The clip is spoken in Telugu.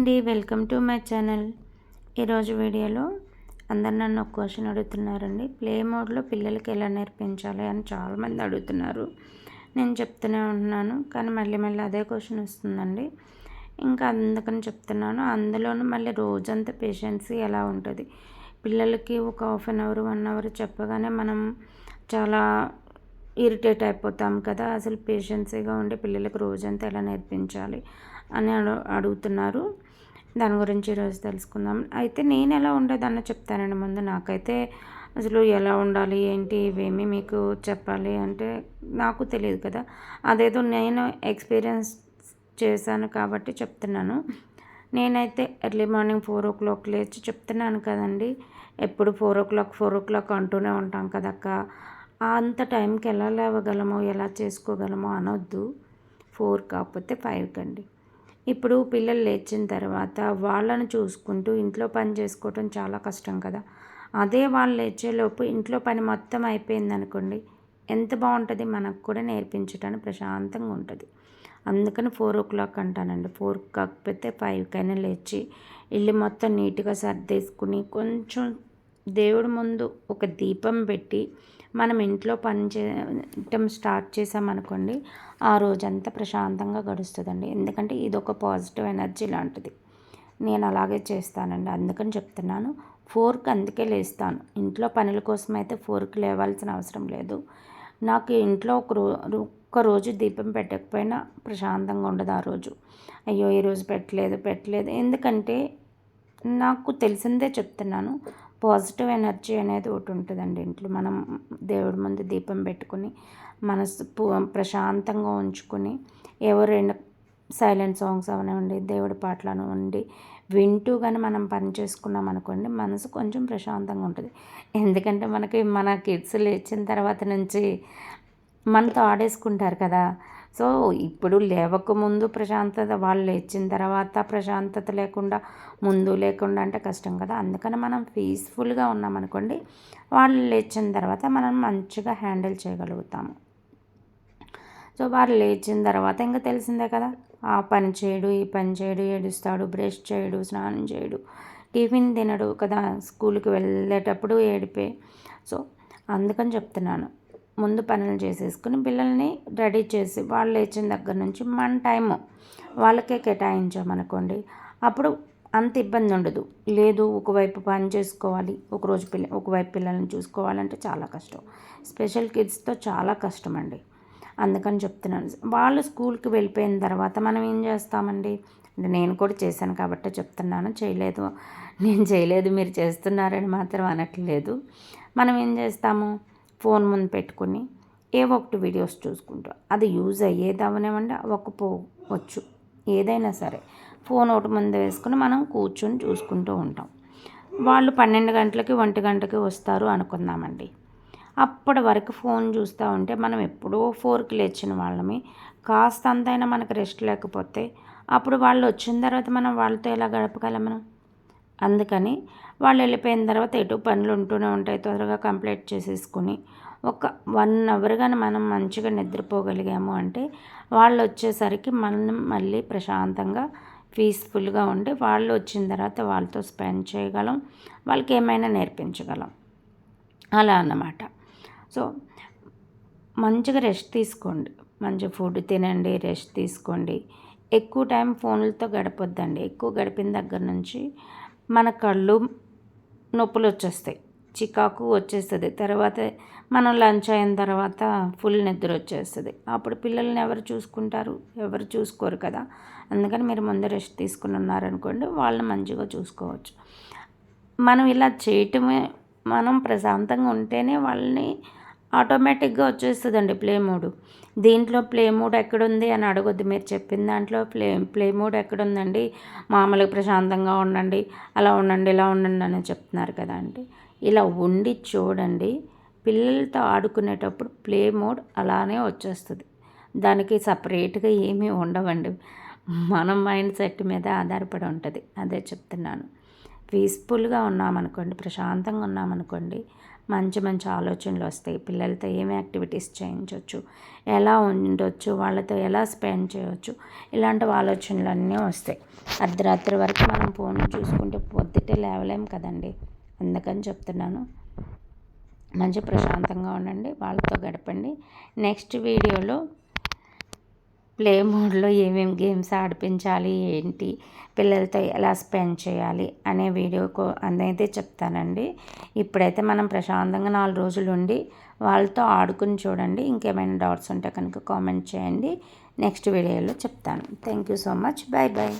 అండి వెల్కమ్ టు మై ఛానల్. ఈరోజు వీడియోలో అందరు నన్ను ఒక క్వశ్చన్ అడుగుతున్నారండి. ప్లే మోడ్లో పిల్లలకి ఎలా నేర్పించాలి అని చాలామంది అడుగుతున్నారు. నేను చెప్తూనే ఉంటున్నాను కానీ మళ్ళీ మళ్ళీ అదే క్వశ్చన్ వస్తుందండి. ఇంకా అందుకని చెప్తున్నాను అందులోనూ మళ్ళీ రోజంతా పేషెన్సీ ఎలా ఉంటుంది? పిల్లలకి ఒక half an hour one hour చెప్పగానే మనం చాలా ఇరిటేట్ అయిపోతాం కదా. అసలు పేషెన్సీగా ఉండి పిల్లలకు రోజంతా ఎలా నేర్పించాలి అని అడుగుతున్నారు. దాని గురించి ఈరోజు తెలుసుకుందాం. అయితే నేను ఎలా ఉండేదన్న చెప్తానండి ముందు. నాకైతే అసలు ఎలా ఉండాలి ఏంటి ఇవేమి మీకు చెప్పాలి అంటే నాకు తెలియదు కదా. అదేదో నేను ఎక్స్పీరియన్స్ చేశాను కాబట్టి చెప్తున్నాను. నేనైతే early morning four o'clock లేచి చెప్తున్నాను కదండి. ఎప్పుడు four o'clock four o'clock అంటూనే ఉంటాం కదక్క అంత టైంకి ఎలా లేవగలమో ఎలా చేసుకోగలమో అనొద్దు. ఫోర్ కాకపోతే ఫైవ్ కండి. ఇప్పుడు పిల్లలు లేచిన తర్వాత వాళ్ళను చూసుకుంటూ ఇంట్లో పని చేసుకోవటం చాలా కష్టం కదా. అదే వాళ్ళు లేచేలోపు ఇంట్లో పని మొత్తం అయిపోయింది అనుకోండి ఎంత బాగుంటుంది మనకు కూడా నేర్పించడానికి ప్రశాంతంగా ఉంటుంది. అందుకని ఫోర్ ఓ క్లాక్ అంటానండి. ఫోర్ కాకపోతే ఫైవ్కైనా లేచి ఇల్లు మొత్తం నీట్గా సర్దేసుకుని కొంచెం దేవుడి ముందు ఒక దీపం పెట్టి మనం ఇంట్లో పని చేయటం స్టార్ట్ చేసామనుకోండి ఆ రోజంతా ప్రశాంతంగా గడుస్తుందండి. ఎందుకంటే ఇది ఒక పాజిటివ్ ఎనర్జీ లాంటిది. నేను అలాగే చేస్తానండి. అందుకని చెప్తున్నాను. ఫోర్క్ అందుకే లేస్తాను. ఇంట్లో పనుల కోసం అయితే ఫోర్క్ లేవాల్సిన అవసరం లేదు. నాకు ఇంట్లో ఒక రో ఒక్క రోజు దీపం పెట్టకపోయినా ప్రశాంతంగా ఉండదు ఆ రోజు. అయ్యో ఈరోజు పెట్టలేదు పెట్టలేదు. ఎందుకంటే నాకు తెలిసిందే చెప్తున్నాను. పాజిటివ్ ఎనర్జీ అనేది ఒకటి ఉంటుందండి ఇంట్లో. మనం దేవుడి ముందు దీపం పెట్టుకుని మనసు ప్రశాంతంగా ఉంచుకొని రెండు సైలెంట్ సాంగ్స్ అవనివ్వండి దేవుడి పాటలు ఉండి వింటూ కానీ మనం పని చేసుకున్నాం అనుకోండి మనసు కొంచెం ప్రశాంతంగా ఉంటుంది. ఎందుకంటే మనకి మన కిడ్స్ లేచిన తర్వాత నుంచి మనతో ఆడేసుకుంటారు కదా సో ఇప్పుడు లేవకముందు ప్రశాంతత వాళ్ళు లేచిన తర్వాత ప్రశాంతత లేకుండా ముందు లేకుండా అంటే కష్టం కదా. అందుకని మనం పీస్ఫుల్గా ఉన్నామనుకోండి వాళ్ళు లేచిన తర్వాత మనం మంచిగా హ్యాండిల్ చేయగలుగుతాము. సో వాళ్ళు లేచిన తర్వాత ఇంకా తెలిసిందే కదా ఆ పని చేయడు ఈ పని చేయడు ఏడుస్తాడు బ్రష్ చేయడు స్నానం చేయడు టిఫిన్ తినడు కదా స్కూల్కి వెళ్ళేటప్పుడు ఏడిపే. సో అందుకని చెప్తున్నాను. ముందు పనులు చేసేసుకుని పిల్లల్ని రెడీ చేసి వాళ్ళు లేచిన దగ్గర నుంచి మన టైము వాళ్ళకే కేటాయించామనుకోండి అప్పుడు అంత ఇబ్బంది ఉండదు. లేదు ఒకవైపు పని చేసుకోవాలి ఒకరోజు పిల్ల ఒకవైపు పిల్లల్ని చూసుకోవాలంటే చాలా కష్టం. స్పెషల్ కిడ్స్తో చాలా కష్టం అండి అందుకని చెప్తున్నాను. వాళ్ళు స్కూల్కి వెళ్ళిపోయిన తర్వాత మనం ఏం చేస్తామండి? అంటే నేను కూడా చేశాను కాబట్టి చెప్తున్నాను. చేయలేదు. నేను చేయలేదు మీరు చేస్తున్నారని మాత్రం అనట్లేదు. మనం ఏం చేస్తాము? ఫోన్ ముందు పెట్టుకుని ఏ ఒకటి వీడియోస్ చూసుకుంటాం అది యూజ్ అయ్యేది అవనివ్వండి అవ్వకపోవచ్చు. ఏదైనా సరే ఫోన్ ఒకటి ముందు వేసుకుని మనం కూర్చొని చూసుకుంటూ ఉంటాం. వాళ్ళు పన్నెండు గంటలకి ఒంటి గంటకి వస్తారు అనుకుందామండి. అప్పటి వరకు ఫోన్ చూస్తూ ఉంటే మనం ఎప్పుడో ఫోర్కి లేచిన వాళ్ళమి. కాస్త అంతైనా మనకు రెస్ట్ లేకపోతే అప్పుడు వాళ్ళు వచ్చిన తర్వాత మనం వాళ్ళతో ఎలా గడపగలం మనం? అందుకని వాళ్ళు వెళ్ళిపోయిన తర్వాత ఎటు పనులు ఉంటూనే ఉంటాయి. త్వరగా కంప్లీట్ చేసేసుకుని ఒక వన్ అవర్ కానీ మనం మంచిగా నిద్రపోగలిగాము అంటే వాళ్ళు వచ్చేసరికి మనం మళ్ళీ ప్రశాంతంగా పీస్ఫుల్గా ఉండి వాళ్ళు వచ్చిన తర్వాత వాళ్ళతో స్పెండ్ చేయగలం వాళ్ళకి ఏమైనా నేర్పించగలం. అలా అన్నమాట. సో మంచిగా రెస్ట్ తీసుకోండి. మంచి ఫుడ్ తినండి రెస్ట్ తీసుకోండి. ఎక్కువ టైం ఫోన్లతో గడపొద్దండి. ఎక్కువ గడిపిన దగ్గర నుంచి మన కళ్ళు నొప్పులు వచ్చేస్తాయి. చికాకు వచ్చేస్తుంది. తర్వాత మనం లంచ్ అయిన తర్వాత ఫుల్ నిద్ర వచ్చేస్తుంది. అప్పుడు పిల్లల్ని ఎవరు చూసుకుంటారు? ఎవరు చూసుకోరు కదా. అందుకని మీరు ముందు రెస్ట్ తీసుకుని ఉన్నారనుకోండి వాళ్ళని మంచిగా చూసుకోవచ్చు. మనం ఇలా చేయటమే మనం ప్రశాంతంగా ఉంటేనే వాళ్ళని ఆటోమేటిక్గా వచ్చేస్తుందండి ప్లే మోడ్. దీంట్లో ప్లే మోడ్ ఎక్కడుంది అని అడగొద్దు. మీరు చెప్పిన దాంట్లో ప్లే ప్లే మోడ్ ఎక్కడుందండి? మామూలుగా ప్రశాంతంగా ఉండండి అలా ఉండండి ఇలా ఉండండి అని చెప్తున్నారు కదా అండి. ఇలా ఉండి చూడండి. పిల్లలతో ఆడుకునేటప్పుడు ప్లే మోడ్ అలానే వచ్చేస్తుంది. దానికి సపరేట్గా ఏమీ ఉండవండి. మన మైండ్ సెట్ మీద ఆధారపడి ఉంటుంది. అదే చెప్తున్నాను. పీస్ఫుల్గా ఉన్నామనుకోండి ప్రశాంతంగా ఉన్నామనుకోండి మంచి మంచి ఆలోచనలు వస్తాయి. పిల్లలతో ఏమి యాక్టివిటీస్ చేయించవచ్చు ఎలా ఉండొచ్చు? వాళ్ళతో ఎలా స్పెండ్ చేయవచ్చు ఇలాంటి ఆలోచనలు అన్నీ వస్తాయి. అర్ధరాత్రి వరకు మనం ఫోన్ చూసుకుంటే పొద్దుటే లేవలేం కదండి. అందుకని చెప్తున్నాను. మంచి ప్రశాంతంగా ఉండండి. వాళ్ళతో గడపండి. నెక్స్ట్ వీడియోలో ప్లే మోడ్లో ఏమేమి గేమ్స్ ఆడిపించాలి ఏంటి పిల్లలతో ఎలా స్పెండ్ చేయాలి అనే వీడియోకు అందైతే చెప్తానండి. ఇప్పుడైతే మనం ప్రశాంతంగా నాలుగు రోజులు ఉండి వాళ్ళతో ఆడుకుని చూడండి. ఇంకేమైనా డౌట్స్ ఉంటే కనుక కామెంట్ చేయండి. నెక్స్ట్ వీడియోలో చెప్తాను. Thank you so much. Bye bye